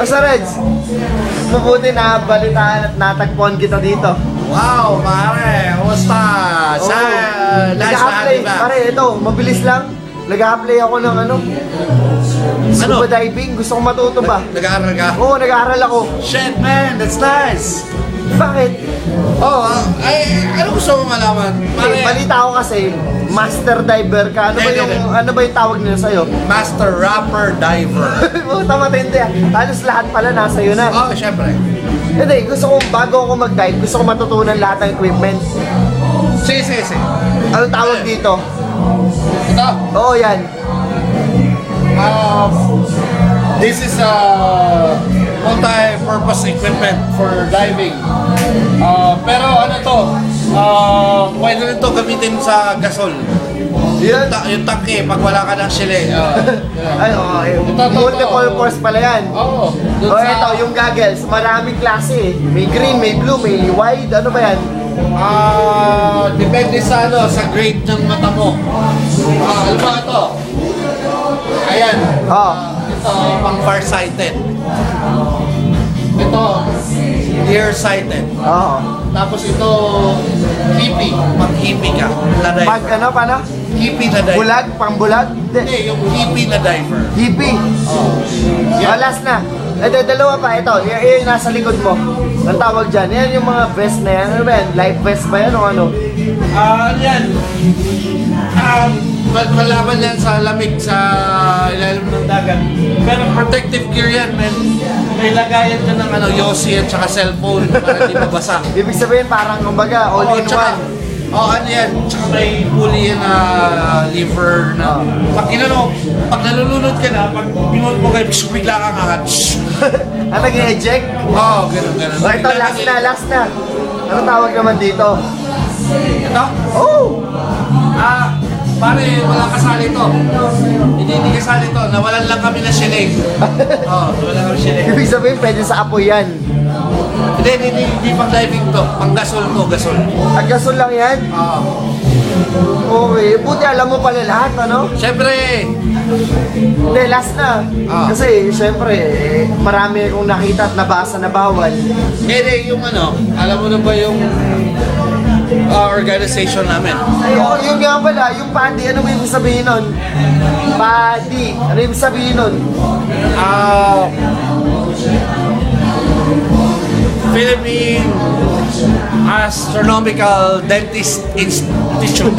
Basta Reds, mabuti na balitaan at natagpuan kita dito. Wow, pare! Kumusta? Sa Oo. nice na ba? pare, ito, mabilis lang. Nag-a-apply ako ng ano, scuba Ano? diving. Gusto ko matuto ba? Nag-aaral ka? Oo, nag-aaral ako. Shit, man! That's nice! Bakit? Oh, ah, ay, ano gusto mo malaman? Eh, balita ko kasi, master diver ka. Ano ba yung, ano ba yung tawag nila sa'yo? Master Rapper Diver. Puta matindi ah. Halos lahat pala nasa iyo na. oh, syempre. Hindi, gusto ko, bago ako mag-dive, gusto ko matutunan lahat ng equipment. Sige, sige, sige. Ano tawag dito? Ito. Oo, yan. Um, this is a multi-purpose equipment for diving. Uh, pero ano to, uh, pwede rin to gamitin sa gasol. Yan. Ta- yung tangke, pag wala ka ng sile. Uh, Ay, oo. eh, Ito, ito, multiple ito. course pala yan. Oo. Oh, ito, yung goggles. Maraming klase eh. May green, may blue, may wide. Ano ba yan? Ah, depende sa ano, sa grade ng mata mo. Ah, alam mo ito? Ayan. Oo. Ito, pang farsighted. Nearsighted. Oo. Tapos ito, hippie. Pag hippie ka, na diver. Pag ano, paano? hippie na diver. Bulag? Pang bulag? Hindi. Yung hippie na diver. Hippie. Oh. Yeah. last na. Ito, dalawa pa. Ito, y- yung nasa likod mo. Ang tawag dyan. Yan yung mga vest na yan. Ano ba yan? Life vest ba yan o ano? Ah, yan. Um, mal- malaban yan sa lamig sa ilalim ng dagat. Pero protective gear yan, man. May lagayan ka ng ano, Yossi at saka cellphone para di mabasa. Ibig sabihin parang kumbaga all in tsaka- one. Oo, ano yan. Tsaka may pulley yan na lever na... Pag inano, pag nalulunod ka na, pag pinunod mo kayo, psh, bigla kang angat. Shh. Ano nag-eject? Oo, ganun, ganun. O ito, Bigla last kang- na, last na. Ano tawag naman dito? Ito? Oh! Ah, pare, wala kasali to. Hindi, hindi kasali to. Nawalan lang kami na shiling. Oo, oh, nawalan kami shiling. Ibig sabihin pwede sa apoy yan. Hindi, hindi, hindi, hindi pang diving to. Pang gasol to, gasol. Aggasol lang yan? Oo. Okay. Buti alam mo pala lahat, ano? Siyempre, Hindi, last na. Ah. Kasi, syempre, eh, marami akong nakita at nabasa na bawal. hindi, yung ano, alam mo na ba yung ah, organization namin? Ay, oh, yun nga pala, yung padi, ano ba ibig sabihin nun? Padi, ano ibig sabihin nun? Ah, Philippine Astronomical Dentist Institute.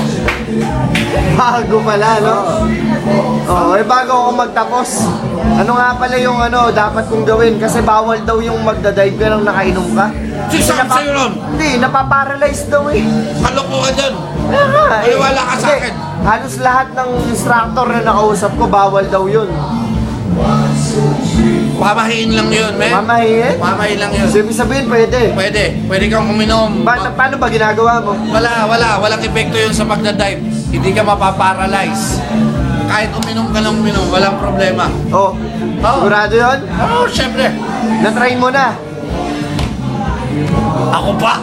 Bago pala, no? Oo, eh bago ako magtapos. Ano nga pala yung ano, dapat kong gawin? Kasi bawal daw yung magdadive ka nang nakainom ka. Sino sabi napa- sa'yo nun? Hindi, napaparalyze daw eh. Kalokohan eh. Maniwala ka sa Hindi, akin. Halos lahat ng instructor na nakausap ko, bawal daw yun. Pamahiin lang yun, men. Mamahiin? Pamahiin lang yun. So, ibig sabihin, pwede. Pwede. Pwede kang uminom. Pa- paano ba ginagawa mo? Wala, wala. Walang epekto yun sa pagdadive. Hindi ka mapaparalyze. Kahit uminom ka ng uminom, walang problema. Oh, Oo. sigurado yun? Oo, oh, syempre. Na-try mo na. Ako pa.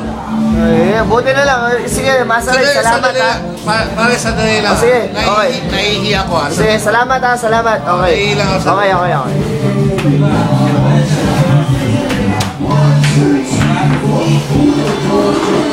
Eh, buti na lang. Eh, Sige, masaray. Sandali, Salamat ha. Pa- Pare, sandali lang. Oh, sige, Nahihi- okay. Nahihiya ako ha. Sige, salamat ha. Salamat. Okay. Nahihilang ako sa- Okay, okay, okay. 我不能多 is?